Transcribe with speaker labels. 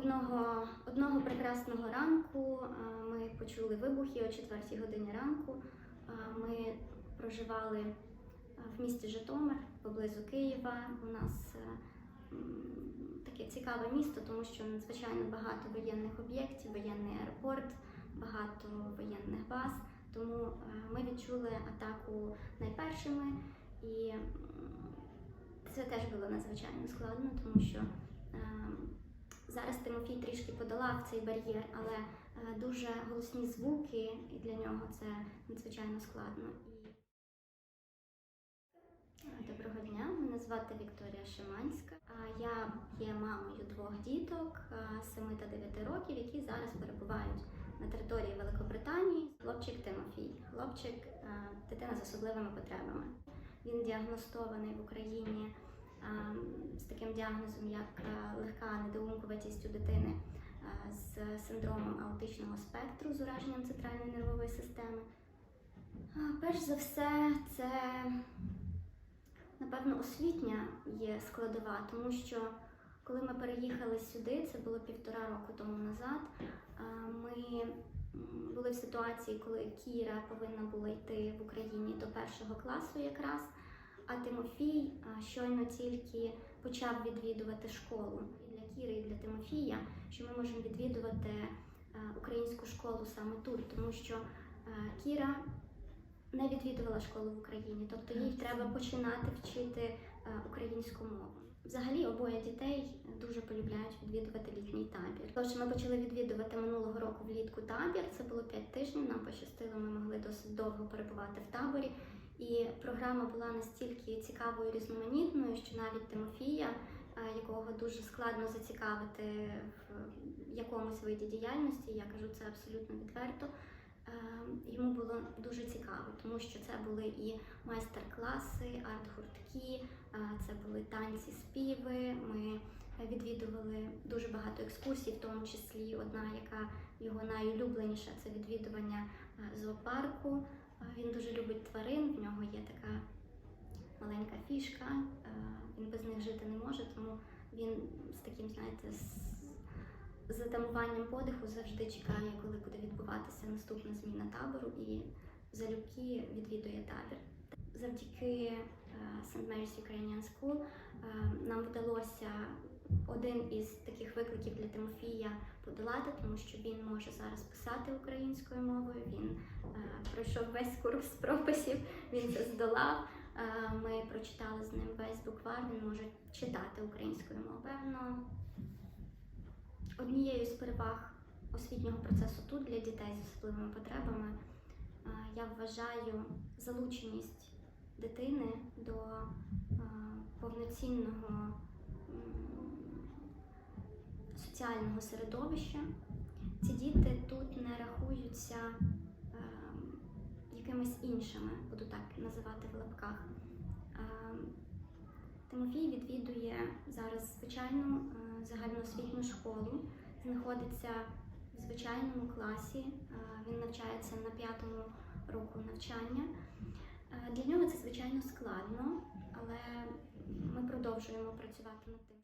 Speaker 1: Одного, одного прекрасного ранку ми почули вибухи о 4 годині ранку. Ми проживали в місті Житомир поблизу Києва. У нас е, таке цікаве місто, тому що надзвичайно багато воєнних об'єктів, воєнний аеропорт, багато воєнних баз. Тому е, ми відчули атаку найпершими, і це теж було надзвичайно складно, тому що зараз Тимофій трішки подолав цей бар'єр, але е, дуже голосні звуки, і для нього це надзвичайно складно. Доброго дня, мене звати Вікторія Шиманська. Я є мамою двох діток 7 та 9 років, які зараз перебувають на території Великобританії. Хлопчик Тимофій, хлопчик е, дитина з особливими потребами. Він діагностований в Україні е, з таким діагнозом, як е, легка недоумкуватість у дитини е, з синдромом аутичного спектру з ураженням центральної нервової системи. Перш за все, це напевно освітня є складова, тому що коли ми переїхали сюди, це було півтора року тому назад. Ми були в ситуації, коли Кіра повинна була йти в Україні до першого класу якраз. А Тимофій щойно тільки почав відвідувати школу. І для Кіри, і для Тимофія, що ми можемо відвідувати українську школу саме тут, тому що Кіра не відвідувала школу в Україні, тобто їй треба починати вчити е, українську мову. Взагалі обоє дітей дуже полюбляють відвідувати літній табір. Тож ми почали відвідувати минулого року влітку табір. Це було 5 тижнів. Нам пощастило, ми могли досить довго перебувати в таборі. І програма була настільки цікавою і різноманітною, що навіть Тимофія, е, якого дуже складно зацікавити в якомусь виді діяльності, я кажу це абсолютно відверто. е, Йому було дуже цікаво, тому що це були і майстер-класи, арт-гуртки, е, це були танці, співи. Ми відвідували дуже багато екскурсій, в тому числі одна, яка його найулюбленіша це відвідування зоопарку. Він дуже любить тварин, в нього є така маленька фішка, е, він без них жити не може, тому він з таким, знаєте, з затамуванням подиху завжди чекає, коли буде відбуватися наступна зміна табору і залюбки відвідує табір. Завдяки е, St. Mary's Ukrainian School е, нам вдалося один із таких викликів для Тимофія подолати, тому що він може зараз писати українською мовою. Він пройшов весь курс прописів, він це здолав. Е, Ми прочитали з ним весь буквар, він може читати українською мовою. Певно, однією з переваг освітнього процесу тут для дітей з особливими потребами е, я вважаю залученість дитини до е, повноцінного соціального середовища. Ці діти тут не рахуються якимись іншими, буду так називати в лапках. Тимофій відвідує зараз звичайну е, загальноосвітню школу, знаходиться в звичайному класі. Він навчається на п'ятому року навчання. Е, Для нього це звичайно складно, але ми продовжуємо працювати над тим.